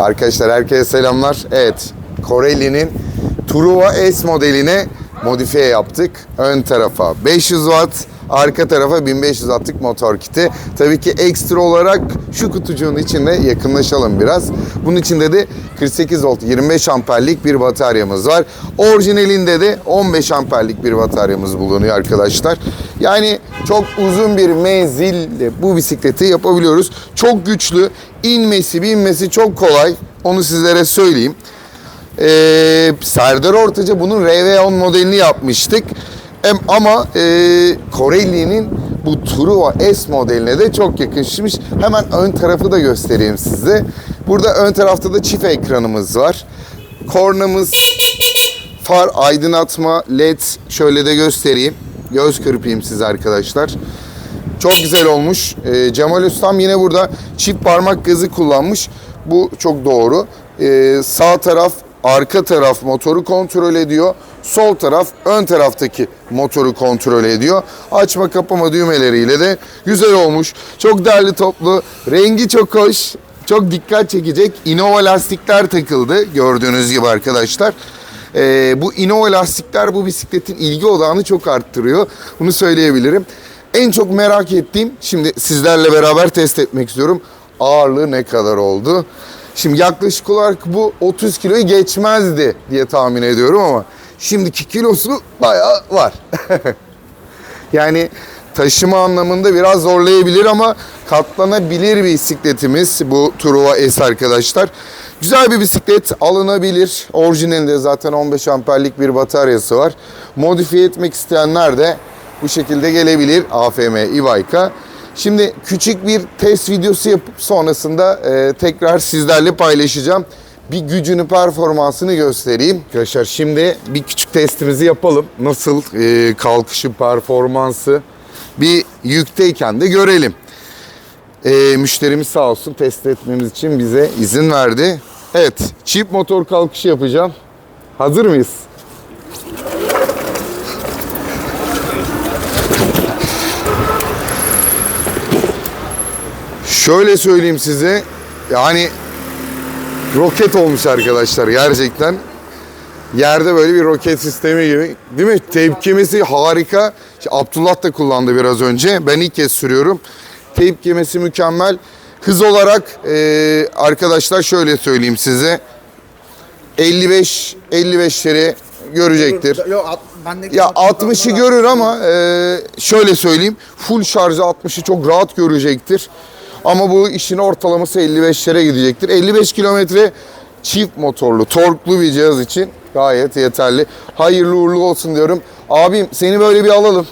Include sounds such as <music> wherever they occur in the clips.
Arkadaşlar herkese selamlar. Evet, Corelli'nin Truva S modeline modifiye yaptık. Ön tarafa 500 watt, arka tarafa 1500 wattlık motor kiti. Tabii ki ekstra olarak şu kutucuğun içinde yakınlaşalım biraz. Bunun içinde de 48 volt 25 amperlik bir bataryamız var. Orijinalinde de 15 amperlik bir bataryamız bulunuyor arkadaşlar. Yani çok uzun bir menzille bu bisikleti yapabiliyoruz. Çok güçlü, inmesi, binmesi çok kolay. Onu sizlere söyleyeyim. Ee, Serdar Ortaca bunun RV10 modelini yapmıştık. Em- Ama e, Corelli'nin bu Truva S modeline de çok yakışmış. Hemen ön tarafı da göstereyim size. Burada ön tarafta da çift ekranımız var. Kornamız, far aydınlatma, led şöyle de göstereyim. Göz kırpayım size arkadaşlar. Çok güzel olmuş. Ee, Cemal Ustam yine burada çift parmak gazı kullanmış. Bu çok doğru. Ee, sağ taraf, arka taraf motoru kontrol ediyor. Sol taraf ön taraftaki motoru kontrol ediyor. Açma kapama düğmeleriyle de güzel olmuş. Çok değerli toplu. Rengi çok hoş. Çok dikkat çekecek. Innova lastikler takıldı gördüğünüz gibi arkadaşlar. Ee, bu Innova lastikler bu bisikletin ilgi odağını çok arttırıyor. Bunu söyleyebilirim. En çok merak ettiğim, şimdi sizlerle beraber test etmek istiyorum. Ağırlığı ne kadar oldu? Şimdi yaklaşık olarak bu 30 kiloyu geçmezdi diye tahmin ediyorum ama şimdiki kilosu bayağı var. <laughs> yani taşıma anlamında biraz zorlayabilir ama katlanabilir bir bisikletimiz bu Truva S arkadaşlar. Güzel bir bisiklet alınabilir. Orijinalinde zaten 15 amperlik bir bataryası var. Modifiye etmek isteyenler de bu şekilde gelebilir AFM e-bike'a. Şimdi küçük bir test videosu yapıp sonrasında e, tekrar sizlerle paylaşacağım. Bir gücünü, performansını göstereyim. Arkadaşlar şimdi bir küçük testimizi yapalım. Nasıl e, kalkışı, performansı bir yükteyken de görelim. E, müşterimiz sağ olsun test etmemiz için bize izin verdi. Evet, çift motor kalkışı yapacağım. Hazır mıyız? Şöyle söyleyeyim size. Yani roket olmuş arkadaşlar gerçekten. Yerde böyle bir roket sistemi gibi. Değil mi? Tepkimesi harika. İşte Abdullah da kullandı biraz önce. Ben ilk kez sürüyorum. Tepkimesi mükemmel. Hız olarak e, arkadaşlar şöyle söyleyeyim size. 55 55'leri görecektir. Yok at, ben de Ya 60'ı görür ama e, şöyle söyleyeyim. Full şarjı 60'ı çok rahat görecektir. Ama bu işin ortalaması 55'lere gidecektir. 55 kilometre çift motorlu, torklu bir cihaz için gayet yeterli. Hayırlı uğurlu olsun diyorum. Abim seni böyle bir alalım.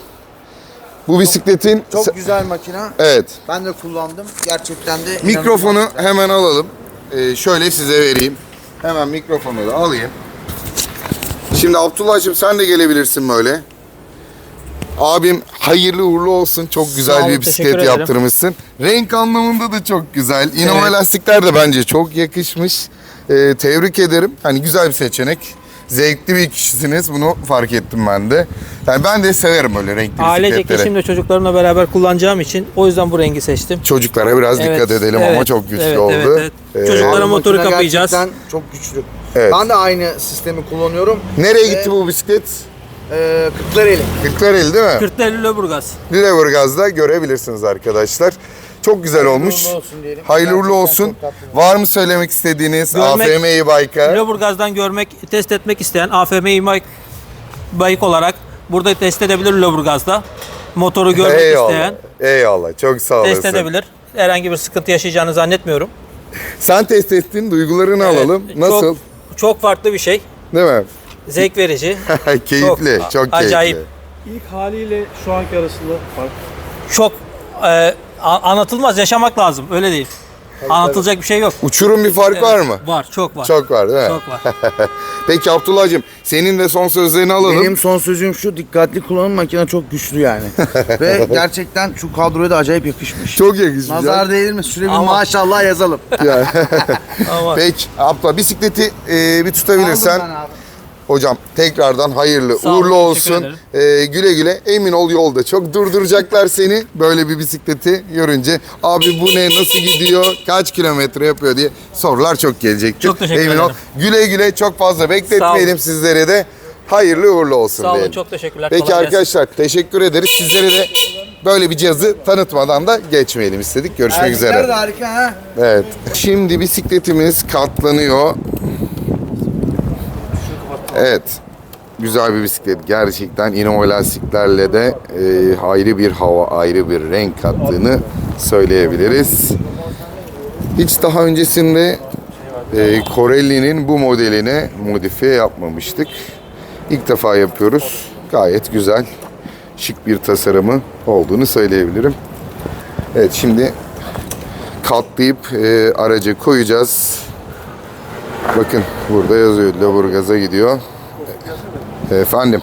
Bu bisikletin... Çok güzel makine. Evet. Ben de kullandım. Gerçekten de Mikrofonu hemen alalım. Ee, şöyle size vereyim. Hemen mikrofonu da alayım. Şimdi Abdullah'cığım sen de gelebilirsin böyle. Abim hayırlı uğurlu olsun. Çok güzel olun, bir teşekkür bisiklet ederim. yaptırmışsın. Renk anlamında da çok güzel. Innova Evet. lastikler de bence çok yakışmış. Ee, tebrik ederim. Hani güzel bir seçenek. Zevkli bir kişisiniz. Bunu fark ettim ben de. Yani ben de severim böyle renkli Ailecek bisikletleri. eşimle çocuklarımla beraber kullanacağım için o yüzden bu rengi seçtim. Çocuklara biraz Evet, dikkat edelim ama evet, çok güçlü evet, oldu. evet, evet. Ee, Çocuklara Abi motoru makine kapayacağız. Gerçekten çok güçlü. Evet. Ben de aynı sistemi kullanıyorum. Nereye gitti bu bisiklet? Ee, Kırklareli. Kırklareli değil mi? Kırklareli Löburgaz. Lüleburgaz'da görebilirsiniz arkadaşlar. Çok güzel olmuş. uğurlu olsun diyelim. Hayırlı uğurlu Gerçekten olsun. çok tatlı. Var mı söylemek istediğiniz Görmek- AFM e-bike'a? Löburgaz'dan görmek, test etmek isteyen AFM e-bike bike olarak burada test edebilir Löburgaz'da. Motoru görmek Eyvallah. isteyen Eyvallah. Çok sağ olasın. test edebilir. Herhangi bir sıkıntı yaşayacağını zannetmiyorum. Sen test ettin. Duygularını alalım. Evet, Nasıl? Çok, çok farklı bir şey. Değil mi? Zevk verici. <laughs> keyifli. Çok, keyifli. acayip. İlk haliyle şu anki arasında fark. Çok e, anlatılmaz, yaşamak lazım. Öyle değil. Anlatılacak bir şey yok. Uçurum bir fark var mı? Var, çok var. Çok var değil mi? Çok var. <laughs> Peki Abdullah'cığım senin de son sözlerini alalım. Benim son sözüm şu. Dikkatli kullanım makine çok güçlü yani. <laughs> Ve gerçekten şu kadroya da acayip yakışmış. Çok yakışmış. ya. Nazar değil mi? Şuraya bir Ama- maşallah yazalım. Peki Abdullah bisikleti e, bir tutabilirsen. Aldım ben abi. Hocam tekrardan hayırlı Sağ olun, uğurlu olsun. Ee, güle güle emin ol yolda çok durduracaklar seni böyle bir bisikleti görünce. Abi bu ne nasıl gidiyor kaç kilometre yapıyor diye sorular çok gelecektir. Çok teşekkür emin ol. ederim. Güle güle çok fazla bekletmeyelim sizlere de. Hayırlı uğurlu olsun Sağ olun, diyelim. çok teşekkürler. Peki Kolay gelsin. arkadaşlar teşekkür ederiz. Sizlere de böyle bir cihazı tanıtmadan da geçmeyelim istedik. Görüşmek üzere. Erkekler de harika ha. Evet. Şimdi bisikletimiz katlanıyor. Evet. Güzel bir bisiklet. Gerçekten Innova lastiklerle de e, ayrı bir hava, ayrı bir renk kattığını söyleyebiliriz. Hiç daha öncesinde e, Corelli'nin bu modeline modifiye yapmamıştık. İlk defa yapıyoruz. Gayet güzel, şık bir tasarımı olduğunu söyleyebilirim. Evet şimdi katlayıp e, araca koyacağız. Bakın burada yazıyor Laburgaz'a gidiyor. Efendim